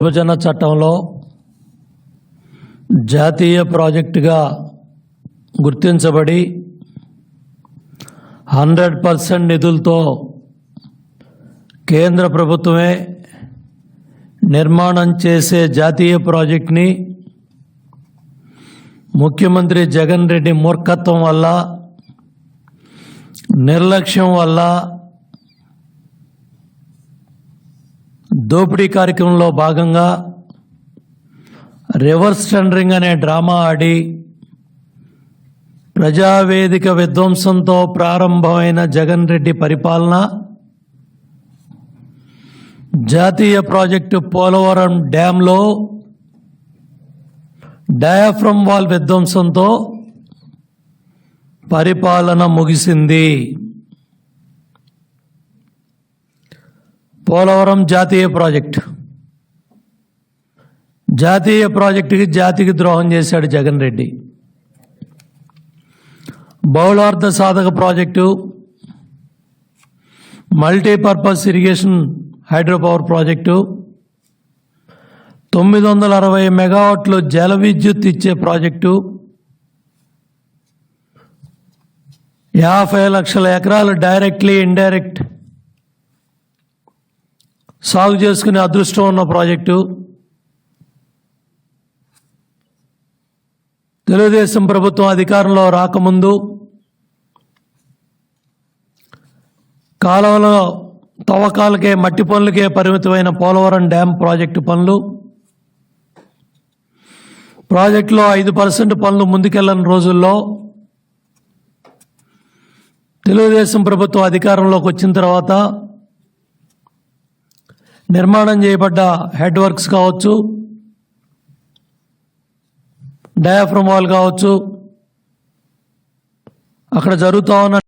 విభజన చట్టంలో జాతీయ ప్రాజెక్టుగా గుర్తించబడి హండ్రెడ్ పర్సెంట్ నిధులతో కేంద్ర ప్రభుత్వమే నిర్మాణం చేసే జాతీయ ప్రాజెక్ట్ని ముఖ్యమంత్రి జగన్ రెడ్డి మూర్ఖత్వం వల్ల నిర్లక్ష్యం వల్ల దోపిడీ కార్యక్రమంలో భాగంగా రివర్స్ టెండరింగ్ అనే డ్రామా ఆడి ప్రజావేదిక విధ్వంసంతో ప్రారంభమైన జగన్ రెడ్డి పరిపాలన జాతీయ ప్రాజెక్టు పోలవరం డ్యాంలో డయాఫ్రమ్ వాల్ విధ్వంసంతో పరిపాలన ముగిసింది. పోలవరం జాతీయ ప్రాజెక్టు. జాతీయ ప్రాజెక్టుకి జాతికి ద్రోహం చేశాడు జగన్ రెడ్డి. బహుళార్థ సాధక project multipurpose irrigation hydro power project తొమ్మిది వందల అరవై మెగావాట్లు జల విద్యుత్ ఇచ్చే ప్రాజెక్టు యాభై లక్షల ఎకరాలు డైరెక్ట్లీ ఇండైరెక్ట్ సాగు చేసుకునే అదృష్టం ఉన్న ప్రాజెక్టు. తెలుగుదేశం ప్రభుత్వం అధికారంలో రాకముందు కాలంలో తవ్వకాలకే మట్టి పనులకే పరిమితమైన పోలవరం డ్యామ్ ప్రాజెక్టు పనులు. ప్రాజెక్టులో ఐదు పర్సెంట్ పనులు ముందుకెళ్ళని రోజుల్లో తెలుగుదేశం ప్రభుత్వం అధికారంలోకి వచ్చిన తర్వాత నిర్మాణం చేయబడ్డ హెడ్ వర్క్స్ కావచ్చు డయాఫ్రమ్ వాల్ కావచ్చు. అక్కడ జరుగుతూ ఉన్న